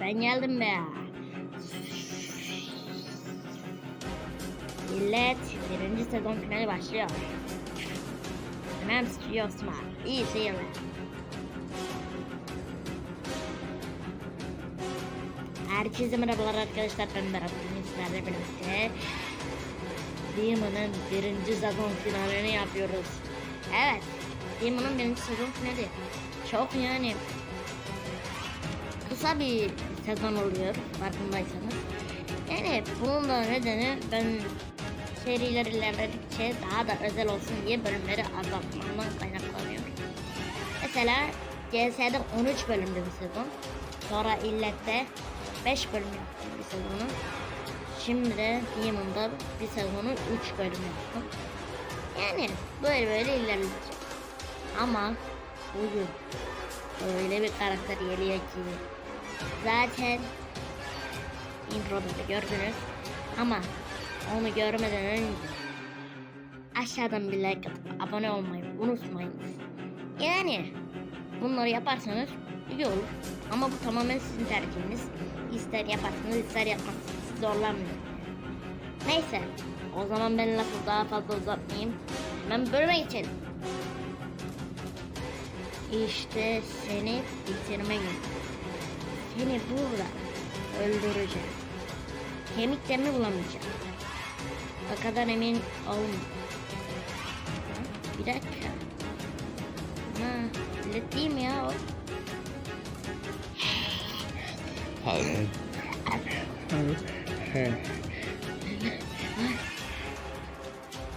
ben geldim be. Millet birinci sezon finali başlıyor. Hemen Studio Smart. İyi seyirler. Herkese merhabalar arkadaşlar ben Berat bugün sizlerle birlikte Demon'ın birinci sezon finalini yapıyoruz. Evet Demon'ın birinci sezon finali. Çok yani kısa bir sezon oluyor farkındaysanız. Yani bunun da nedeni ben seriler ilerledikçe daha da özel olsun diye bölümleri azaltmamdan kaynaklanıyor. Mesela CS'de 13 bölümdü bir sezon. Sonra illette 5 bölüm yaptım bir sezonu. Şimdi de Demon'da bir sezonu 3 bölüm yaptım. Yani böyle böyle ilerleyecek. Ama bugün öyle bir karakter geliyor ki zaten introda da gördünüz ama onu görmeden önce aşağıdan bir like atıp abone olmayı unutmayınız. Yani bunları yaparsanız iyi olur. Ama bu tamamen sizin tercihiniz. İster yaparsınız ister yapmazsınız. Zorlanmıyor. Neyse. O zaman ben lafı daha fazla uzatmayayım. Hemen bölüme geçelim. İşte seni bitirme günü. Seni burada öldüreceğim. Kemiklerini bulamayacağım. O kadar emin olma. Bir dakika. Ha, ileteyim ya o.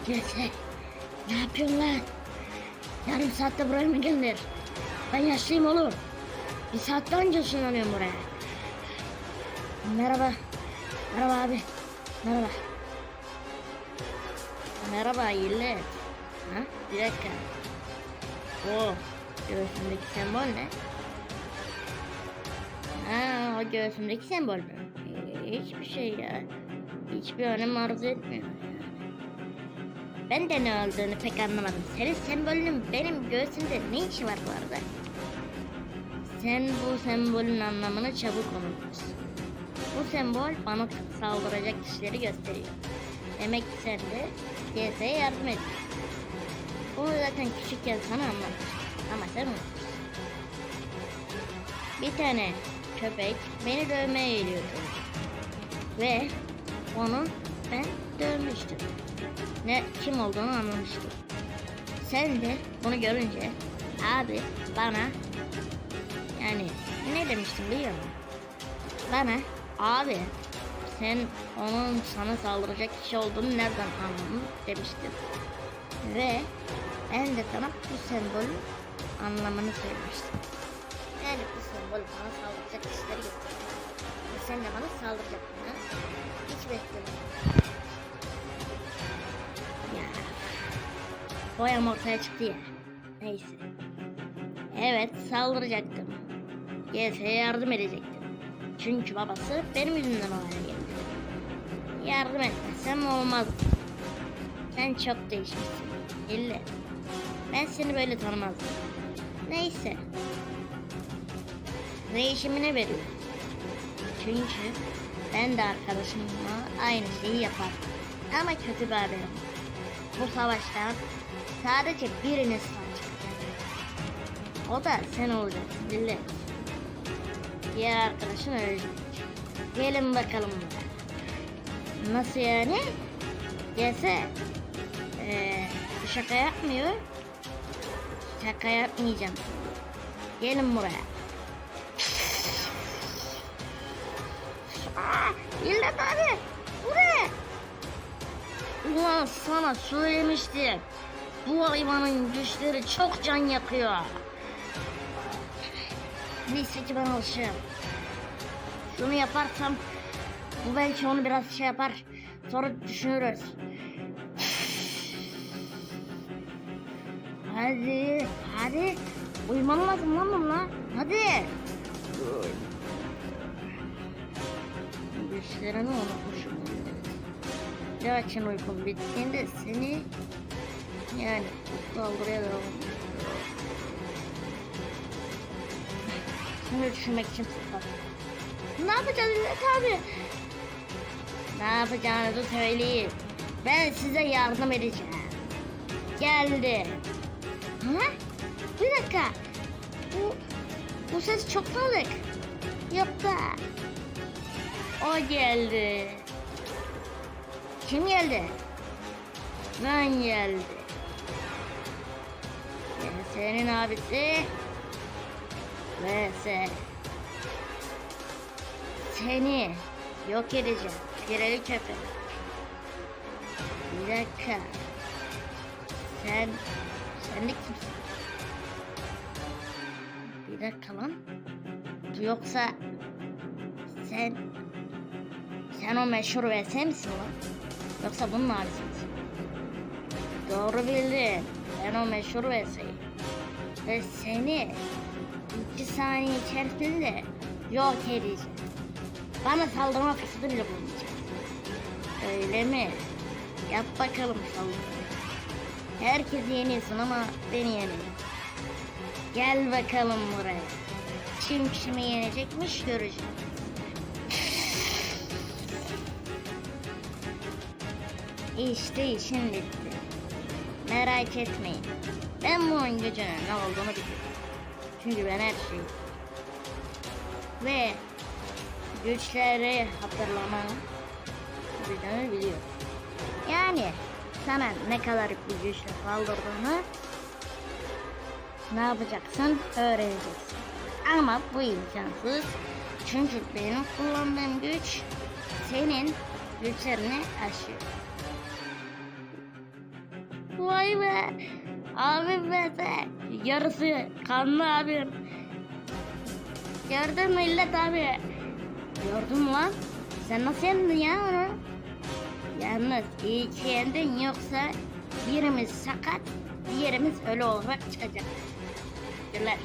Gelse. Ne yapıyorsun lan? Yarım saatte buraya mı gelir? Ben yaşlıyım oğlum. Bir saatte önce ışınlanıyorum buraya. Merhaba. Merhaba abi. Merhaba. Merhaba Yillet. Ha? Bir dakika. O göğsündeki sembol ne? Ha, o göğsündeki sembol mü? Ee, Hiçbir şey ya. Hiçbir önem arz etmiyor. Ben de ne olduğunu pek anlamadım. Senin sembolün benim göğsümde ne işi var bu arada? Sen bu sembolün anlamını çabuk unutursun. Bu sembol bana saldıracak kişileri gösteriyor. Demek ki sen de GS'ye yardım et. Bunu zaten küçükken sana anlatmıştım. Ama sen unutursun. Bir tane köpek beni dövmeye geliyordu. Ve onu ben dövmüştüm. Ne kim olduğunu anlamıştım. Sen de bunu görünce abi bana yani ne demiştim biliyor musun? Bana abi sen onun sana saldıracak kişi olduğunu nereden anladın demiştim. Ve ben de sana bu sembolün anlamını söylemiştim. Yani bu sembol bana saldıracak kişileri gösteriyor. Ve sen de bana saldıracaktın ha? Hiç beklemedim. Ya. Boyam ortaya çıktı ya. Neyse. Evet saldıracaktım. GS'ye yardım edecektim. Çünkü babası benim yüzümden o hale geldi. Yardım etmesem olmaz. Sen çok değişmişsin. İlle. Ben seni böyle tanımazdım. Neyse. Değişimine veriyor. Çünkü ben de arkadaşımla aynı şeyi yapardım. Ama kötü bir haberim. Bu savaştan sadece biriniz sağ. O da sen olacaksın millet. Diğer arkadaşın ölecek. Gelin bakalım buraya. Nasıl yani? Gelse. Ee, şaka yapmıyor. Şaka yapmayacağım. Gelin buraya. Aa, İllet abi. Buraya. Ulan sana söylemiştim. Bu hayvanın güçleri çok can yakıyor. Neyse ki ben alışığım. Şunu yaparsam bu belki onu biraz şey yapar. Sonra düşünürüz. Hadi, hadi. Uyuman lazım lan bununla. Hadi. Güçlerini unutmuşum. Lakin uykum bittiğinde seni yani saldırıya devam Şimdi düşünmek için fırsat. Ne yapacağız İzzet abi? Ne yapacağınızı söyleyin. Ben size yardım edeceğim. Geldi. Ha? Bir dakika. Bu, bu ses çok tanıdık. Yok da. O geldi. Kim geldi? Ben geldi. Senin abisi. Sen. Seni yok edeceğim. Pireli köpek. Bir dakika. Sen, sen de kimsin? Bir dakika lan. Yoksa sen, sen o meşhur VS misin lan? Yoksa bunun abisi misin? Doğru bildin. Ben o meşhur VS'yim. Ve seni saniye içerisinde yok edeceğim. Bana saldırma fırsatı bile bulmayacak. Öyle mi? Yap bakalım saldırı. Herkesi yeniyorsun ama beni yeniyor. Gel bakalım buraya. Kim kimi yenecekmiş göreceğiz. İşte işim bitti. Merak etmeyin. Ben bunun gücünün ne olduğunu biliyorum. Çünkü ben her şeyi ve güçleri hatırlama gücünü biliyorum. Yani sana ne kadar bir güçle saldırdığını ne yapacaksın öğreneceksin. Ama bu imkansız. Çünkü benim kullandığım güç senin güçlerini aşıyor. Vay be. Abim be sen. Yarısı kanlı abim. Gördün mü illet abi? Gördün mü lan? Sen nasıl yendin ya onu? Yalnız iyi yendin yoksa birimiz sakat, diğerimiz ölü olarak çıkacak. Güler.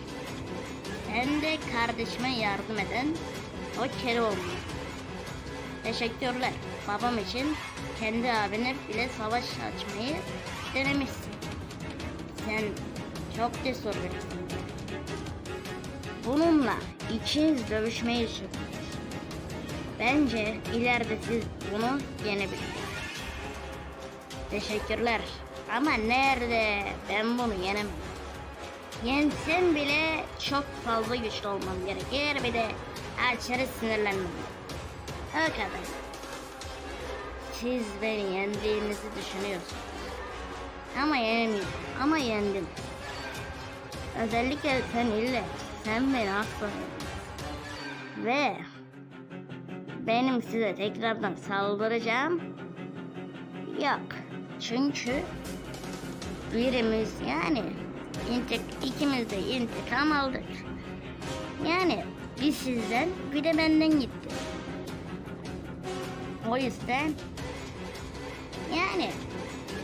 Sen de kardeşime yardım eden o kere olmuş. Teşekkürler. Babam için kendi abine bile savaş açmayı denemişsin. Sen çok cesur birisin. Bununla ikiniz dövüşmeyi düşündünüz. Bence ileride siz bunu yenebilirsiniz. Teşekkürler. Ama nerede? Ben bunu yenemem. Yensem bile çok fazla güçlü olmam gerekir. Bir de aşırı sinirlenmem. O kadar. Siz beni yendiğinizi düşünüyorsunuz. Ama yenemeyin. Ama yendim. Özellikle sen ille. Sen beni asla. Ve benim size tekrardan saldıracağım. Yok. Çünkü birimiz yani intik, ikimiz de intikam aldık. Yani bir sizden bir de benden gitti. O yüzden yani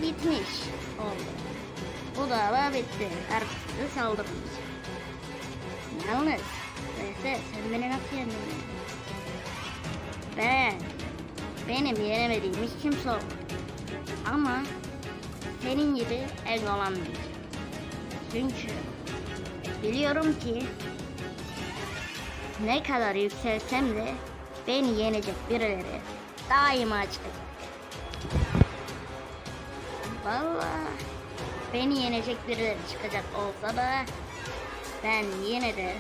bitmiş oldu. Bu dava bitti. Artık size saldırmayacağım. Yalnız Neyse sen beni nasıl yendin? Ben benim yenemediğim hiç kimse olmadı. Ama senin gibi el olamayacağım. Çünkü biliyorum ki ne kadar yükselsem de beni yenecek birileri daima çıkacak. Vallahi beni yenecek birileri çıkacak olsa da ben yine de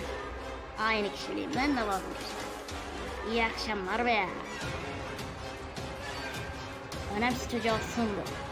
aynı kişiliğimden de vazgeçtim. İyi akşamlar be. Önemsiz çocuğu olsun bu.